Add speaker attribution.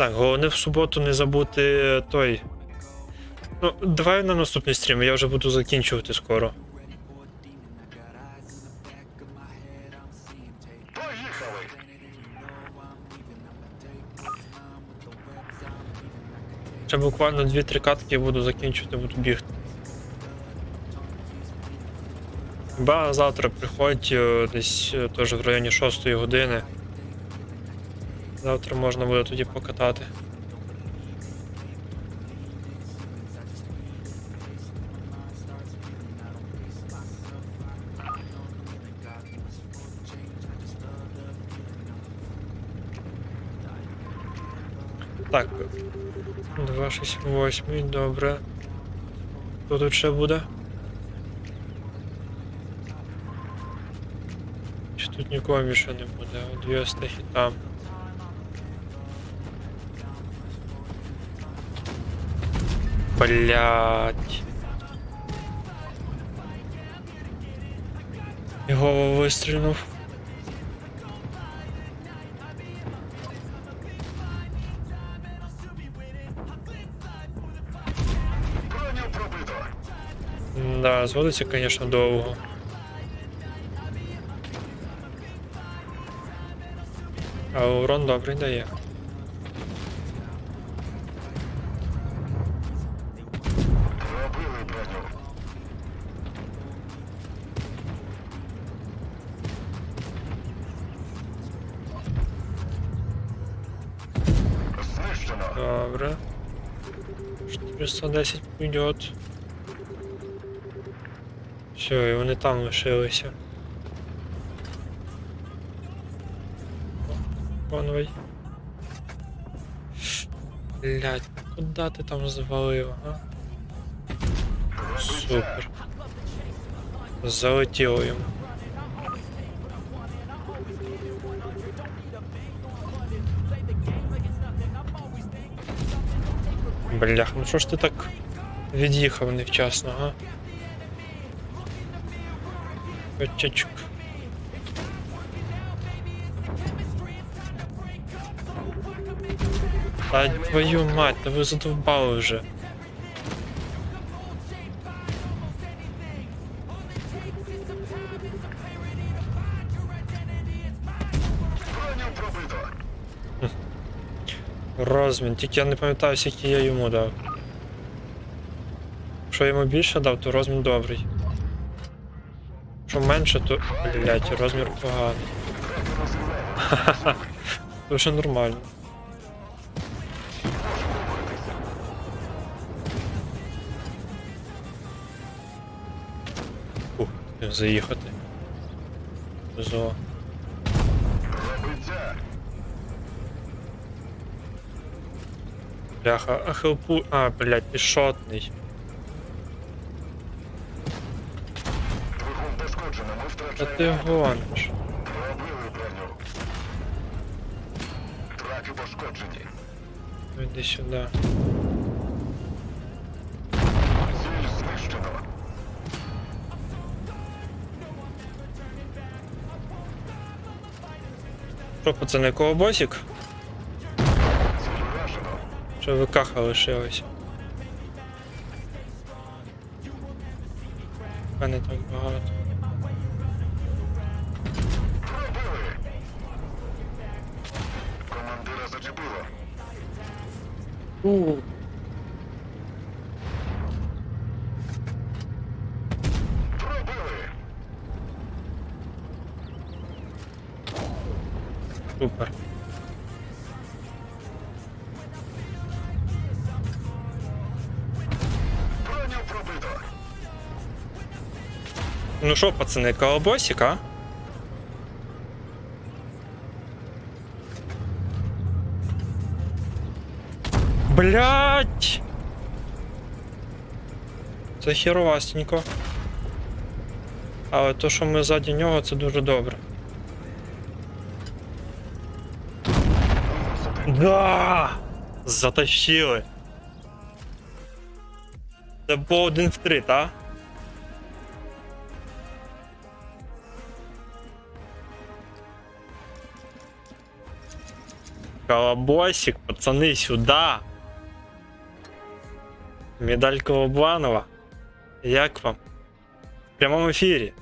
Speaker 1: Так, головне в суботу не забути той. Ну, давай на наступний стрім, я вже буду закінчувати скоро. Ще буквально 2-3 катки я буду закінчувати, буду бігти. Ба завтра приходь е, десь е, теж в районі 6 години. Завтра можна буде тоді покатати. Так. 268, добре. Хто тут ще буде? Чи тут нікого більше не буде? Дві остахи там. Блять. Його
Speaker 2: пробито!
Speaker 1: Да, зводиться, конечно, довго. А урон добрий дає. Добре. 410 пойдет. Все, і вони там лишилися. Конвой. Блять, куди ти там завалив, а? Супер. Залетіло йому. Блях, ну що ж ти так від'їхав невчасно, га? Котячок. Та твою мать, та ви задовбали вже.
Speaker 2: Пробито.
Speaker 1: Розмін, тільки я не пам'ятаю, скільки я йому дав. Якщо йому більше дав, то розмін добрий. Якщо менше, то. Блять, розмір поганий. Це вже нормально. Заїхати. Зо. Бляха, а хелпу. А, блять, пішотний. Та ти гониш.
Speaker 2: Траки пошкоджені.
Speaker 1: Іди сюди.
Speaker 2: Ціль знищено.
Speaker 1: Що, пацани, колобосик? Що ви каха лишилися? А не так багато.
Speaker 2: Командира зачепило.
Speaker 1: У.
Speaker 2: Пробили.
Speaker 1: Супер. Ну що, пацани, колобосик, а? Блять! Це херовастенько. Але то, що ми ззаді нього, це дуже добре. Да! Затащили. Це було один в три, так? Колобосик, пацаны, сюда. Медаль Колобанова. Як вам? В прямом ефірі.